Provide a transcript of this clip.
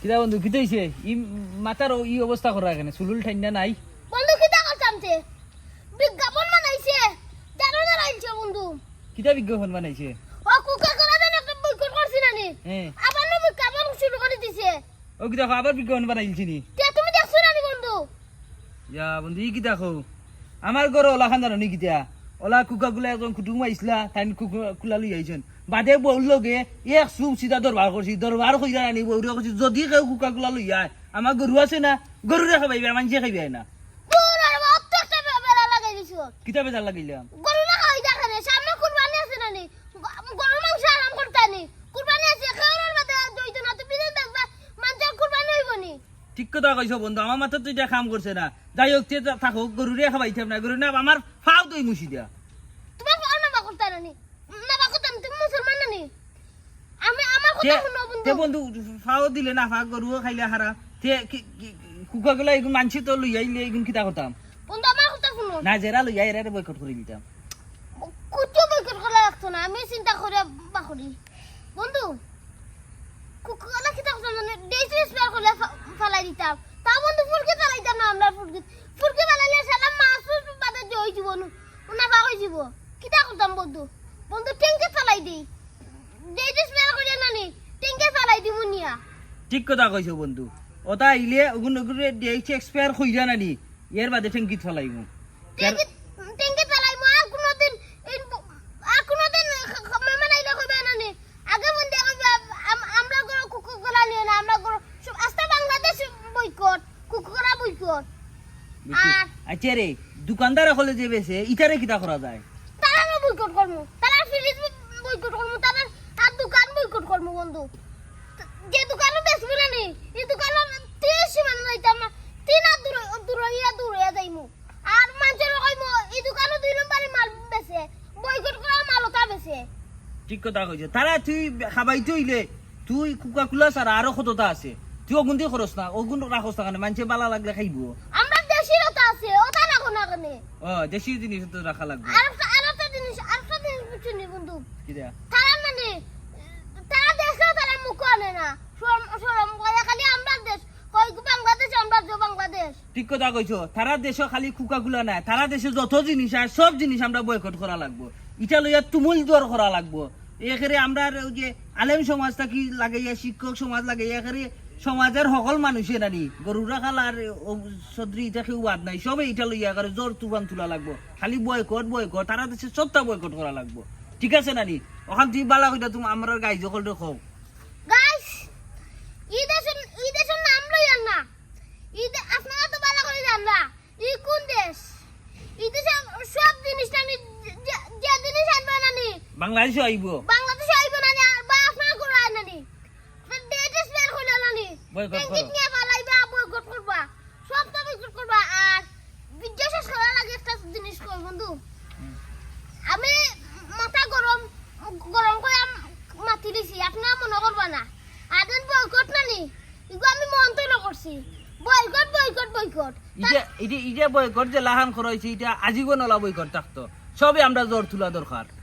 কিরা বন্ধু কি হইছে? ই মাথার ই অবস্থা করা এখানে সুলুল ঠান্ডা নাই? বন্ধু কিতা করতামছে বিজ্ঞাপন বানাইছে। জানো না রাইছে বন্ধু? কিতা বিজ্ঞাপন বানাইছে? ও কুকা করা দেন একটা বইকট করছি হ্যাঁ আবার না বিজ্ঞাপন শুরু করে দিছে। ও কিতা কও, আবার বিজ্ঞাপন বানাইছি নি? তে তুমি দেখছ নানি বন্ধু? ইয়া বন্ধু ই কিতা কও? আমার ঘরে ওলা খান জানো নি কিতা? ওলা কুকা গুলা একজন কুটুম আইসলা তাই কুকা কুলা লই আইছেন বাদে বউর লগে এক চুপ সিধা দরবার করছি দরবার কইরা আনি বউরে করছি যদি কেউ কুকা গুলা লই আয় আমার গরু আছে না গরুরে খাবাইবে মানুষে খাইবে না। কিতা বেজার লাগিলাম গরু না খাই দেখা রে সামনে কুরবানি আছে নানি গ- গরু মাংস আরাম করতানি কুরবানি আছে খাওয়ার না তুমি দেখবা মানুষের কুরবানি হইব নি? ঠিক কথা কইছ বন্ধু আমার মাথা তো এটা কাম করছে না। যাই হোক তে থাকুক গরুরে খাবাইতাম না গরু না আমার ফাও তুই মুছি দিয়া। তোমার পাও না? করতা না তুমি মুসলমান নানি আমি আমার তে বন্ধু। বন্ধু ফাও দিলে না ফা গরুও খাইলে হারা। তে কুকা গুলা এগুন মানছি তো লই আইলে এগুন কিতা করতাম বন্ধু আমার কথা শুনো। না জেরা লই আই এরা বয়কট করে দিতাম। কুচো বইকট করা লাগতো না আমি চিন্তা করে বন্ধু কুকুরলা কিতা কথা মানে ডেইসি স্পেয়ার করে ফেলাই দিতাম। তা বন্ধু ফুরকে ফেলাইতাম না আমরা ফুরকে ফুরকে ফেলাইলে সালা মাছ বাদে জই জীব উনা বা কই জীব কিতা করতাম বন্ধু। বন্ধু ট্যাঙ্কে ফেলাই দিই। করে নানি? ফেলাই নিয়া। ঠিক কথা কইছ বন্ধু। ওটা আইলে ওগুন ওগুন ডেট এক্সপায়ার কইরা নানি। এর বাদে ট্যাঙ্কে ট্যাঙ্কে আর কোনোদিন আর কোনোদিন মেহমান আইলে কইবে নানি। আগে আমরা গরো কুকুরগুলা নিও না আমরা গরো সব- আস্তে বাংলাদেশ বইকট কুকুরা বইকট আর আচ্ছা রে দোকানদার হলে যে বেছে ইটারে কিতা করা যায়? তারা বইকট করমু তারা ফ্রিজ বইকট করমু তারা বন্ধু যে দোকানে বেচবো না নি এই দোকানে তিন সীমান না তিন আর দূর দূরইয়া দূরইয়া যাইমু। আর মানুষের কইমু এই দোকানে দুই নম্বরে মাল বেচে বইকট করা মালও তা বেচে। ঠিক কথা কইছ। তারা তুই খাবাই তুইলে তুই কুকা কুলা সারা আরও কতটা আছে? তুই অগুন দিয়ে খরচ না অগুন রাখস না কারণে মানুষে বালা লাগলে খাইব আমরা দেশির ওটা আছে ওটা রাখো না কেন ও দেশি জিনিস তো রাখা লাগবে। আর আর একটা জিনিস আর একটা জিনিস বুঝছি নি বন্ধু। তারা মানে তারা দেশেও আনে না। সরম করে খালি আমরা দেশ। বাংলাদেশ, আমরা যে বাংলাদেশ। ঠিক কথা কইছ, তারা দেশে খালি কুকা গুলা নাই। তারা দেশে যত জিনিস আছে, সব জিনিস আমরা বয়কট করা লাগবো। ইটা লইয়া তুমুল দর করা লাগবো। এখানে আমরা যে আলেম সমাজ থাকি লাগাইয়া, শিক্ষক সমাজ লাগাইয়া এখানে সমাজের সকল মানুষে নানি। গরুরা খালা আর সদ্রি ইটা কেউ বাদ নাই। সবে ইটা লইয়া করে জোর তুফান তোলা লাগবো। খালি বয়কট বয়কট তারা দেশে সবটা বয়কট করা লাগবো। ঠিক আছে নানি? ওখান তুই বালা কইটা তুমি আমরা গাই খো গাইস ই দেশের ই দেশের নাম লইয়ান না ই দে- আপনারা তো ভালো করে জানলা ই কোন দেশ ই দেশে সব জিনিস নানি যে- যে জিনিস আনবে নানি বাংলাদেশে আইব। বাংলাদেশে আইব নানি আর বা আপনারা করে আয় নানি ডেট স্পেয়ার হইল বয়কট ট্যাঙ্কিত করো। নিয়ে পালাইবা বয়কট করবা। সব তো বয়কট করবা আর বিদ্যা শেষ করার আগে একটা জিনিস কই বন্ধু। আমি মাথা গরম গরম করে মাতি দিছি আপনারা মনে করবা না। আদেন বয়কট নানি ইগো আমি মন্ত্র করছি। Boycott boycott boycott. ইটা ইটা ইটা বয়কট যে লাহান করা হয়েছে এটা আজীবন ওলা বয়কট থাকতো সবে আমরা জোর তোলা দরকার।